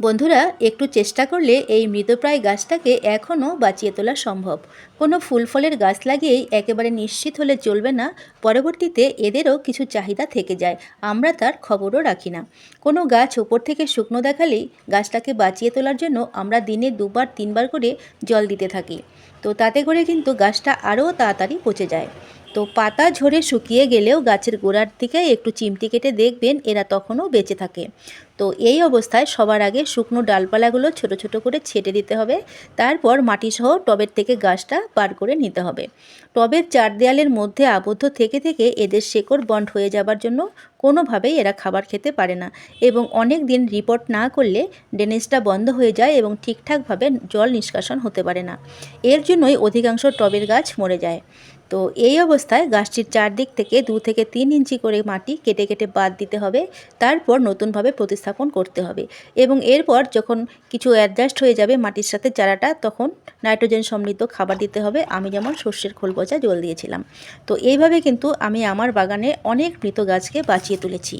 বন্ধুরা, একটু চেষ্টা করলে এই মৃতপ্রায় গাছটাকে এখনও বাঁচিয়ে তোলা সম্ভব। কোনো ফুল ফলের গাছ লাগিয়েই একেবারে নিশ্চিত হলে চলবে না, পরবর্তীতে এদেরও কিছু চাহিদা থেকে যায়, আমরা তার খবরও রাখি না। কোনো গাছ ওপর থেকে শুকনো দেখালেই গাছটাকে বাঁচিয়ে তোলার জন্য আমরা দিনে দুবার, তিনবার করে জল দিতে থাকি। তো তাতে করে কিন্তু গাছটা আরও তাড়াতাড়ি পচে যায়। তো পাতা ঝরে শুকিয়ে গেলেও গাছের গোড়ার দিকে একটু চিমটি কেটে দেখবেন, এরা তখনও বেঁচে থাকে। তো এই অবস্থায় সবার আগে শুকনো ডালপালাগুলো ছোট ছোট করে ছেটে দিতে হবে। তারপর মাটিসহ টবের থেকে গাছটা বার করে নিতে হবে। টবের চার দেয়ালের মধ্যে আবদ্ধ থেকে থেকে এদের শেকড় বন্ড হয়ে যাবার জন্য কোনোভাবেই এরা খাবার খেতে পারে না এবং অনেক দিন রিপোর্ট না করলে ড্রেনেজটা বন্ধ হয়ে যায় এবং ঠিকঠাকভাবে জল নিষ্কাশন হতে পারে না। এর জন্যই অধিকাংশ টবের গাছ মরে যায়। তো এই অবস্থায় গাছটির চারদিক থেকে দু থেকে তিন ইঞ্চি করে মাটি কেটে কেটে বাদ দিতে হবে, তারপর নতুনভাবে প্রতিস্থাপন করতে হবে এবং এরপর যখন কিছু অ্যাডজাস্ট হয়ে যাবে মাটির সাথে চারাটা, তখন নাইট্রোজেন সমৃদ্ধ খাবার দিতে হবে। আমি যেমন শস্যের খোল পচা জল দিয়েছিলাম। তো এইভাবে কিন্তু আমি আমার বাগানে অনেক মৃত গাছকে বাঁচিয়ে তুলেছি।